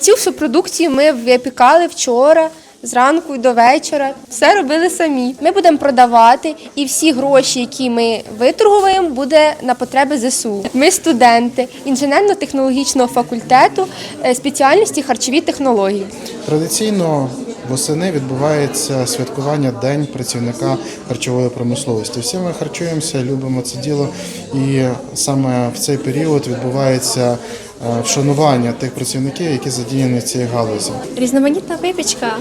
Цю всю продукцію ми випікали вчора. Зранку і до вечора все робили самі. Ми будемо продавати, і всі гроші, які ми виторгуємо, буде на потреби ЗСУ. Ми студенти інженерно-технологічного факультету е, спеціальності харчові технології. Традиційно восени відбувається святкування День працівника харчової промисловості. Всі ми харчуємося, любимо це діло, і саме в цей період відбувається вшанування тих працівників, які задіяні в цій галузі. Різноманітна випічка.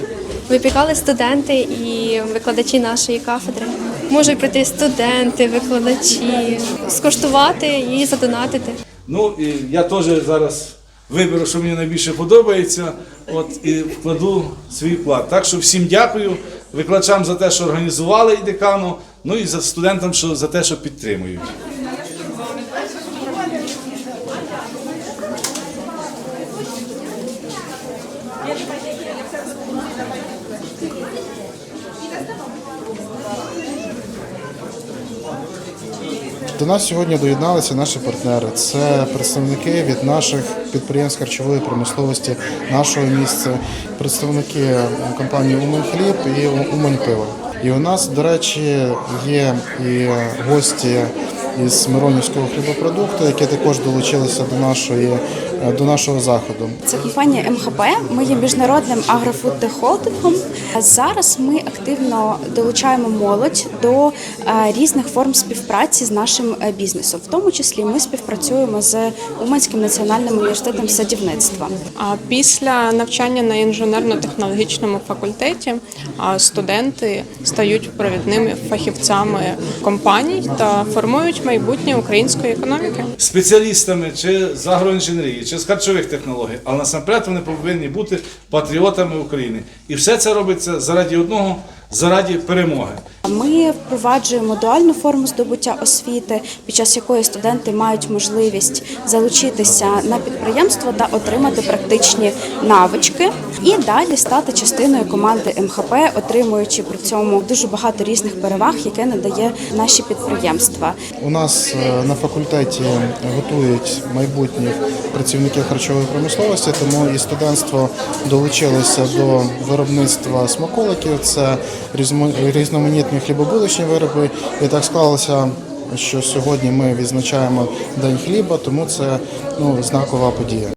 Випікали студенти і викладачі нашої кафедри. Можуть прийти студенти, викладачі, скуштувати і задонатити. Ну і я теж зараз виберу, що мені найбільше подобається, от і вкладу свій вклад. Так що всім дякую викладачам за те, що організували і декану, ну і за студентам, що за те, що підтримують. До нас сьогодні доєдналися наші партнери. Це представники від наших підприємств харчової промисловості нашого місця, представники компанії Умань Хліб і Умань Пиво. І у нас, до речі, є і гості із Миронівського хлібопродукту, які також долучилися до нашої до нашого заходу. Це компанія МХП. Ми є міжнародним агрофуд-холдингом. Зараз ми активно долучаємо молодь до е, різних форм співпраці з нашим е, бізнесом. В тому числі ми співпрацюємо з Уманським національним університетом садівництва. А після навчання на інженерно-технологічному факультеті а, студенти стають провідними фахівцями компаній та формують майбутнє української економіки. Спеціалістами чи з агроінженерії, чи з харчових технологій, але насамперед вони повинні бути патріотами України. І все це робиться заради одного, заради перемоги. Ми впроваджуємо дуальну форму здобуття освіти, під час якої студенти мають можливість залучитися на підприємство та отримати практичні навички, і далі стати частиною команди МХП, отримуючи при цьому дуже багато різних переваг, яке надає наші підприємства. У нас е, на факультеті готують майбутніх працівників харчової промисловості, тому і студентство долучилося до виробництва смаколиків. Це різноманітні хлібобулочні вироби. І так склалося, що сьогодні ми відзначаємо День хліба, тому це ну, знакова подія.